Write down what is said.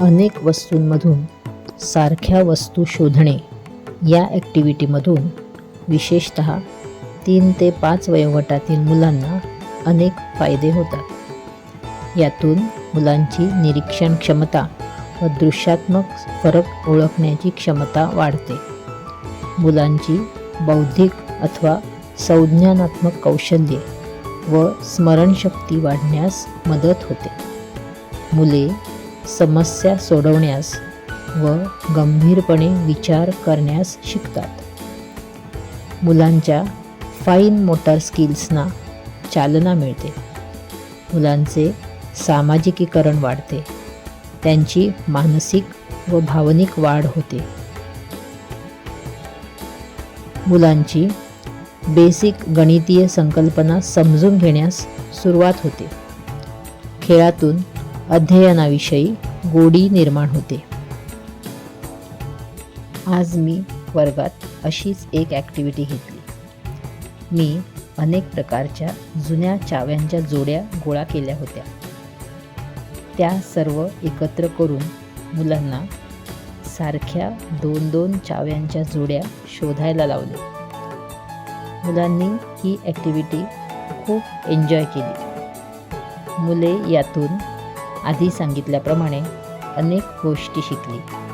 अनेक वस्तूंमधून सारख्या वस्तू शोधणे या ॲक्टिव्हिटीमधून विशेषत तीन ते पाच वयोगटातील मुलांना अनेक फायदे होतात. यातून मुलांची निरीक्षण क्षमता व दृश्यात्मक फरक ओळखण्याची क्षमता वाढते. मुलांची बौद्धिक अथवा संज्ञानात्मक कौशल्ये व स्मरणशक्ती वाढण्यास मदत होते. मुले समस्या सोडवण्यास व गंभीरपणे विचार करण्यास शिकतात. मुलांच्या फाईन मोटर स्किल्सना चालना मिळते. मुलांचे सामाजिकीकरण वाढते. त्यांची मानसिक व भावनिक वाढ होते. मुलांची बेसिक गणितीय संकल्पना समजून घेण्यास सुरुवात होते. खेळातून अध्ययनाविषयी गोडी निर्माण होते. आज मी वर्गात अशीच एक ॲक्टिव्हिटी घेतली. मी अनेक प्रकारच्या जुन्या चाव्यांच्या जोड्या गोळा केल्या होत्या. त्या सर्व एकत्र करून मुलांना सारख्या दोन दोन चाव्यांच्या जोड्या शोधायला लावले. मुलांनी ही ॲक्टिव्हिटी खूप एन्जॉय केली. मुले यातून आधी सांगितल्याप्रमाणे अनेक गोष्टी शिकली.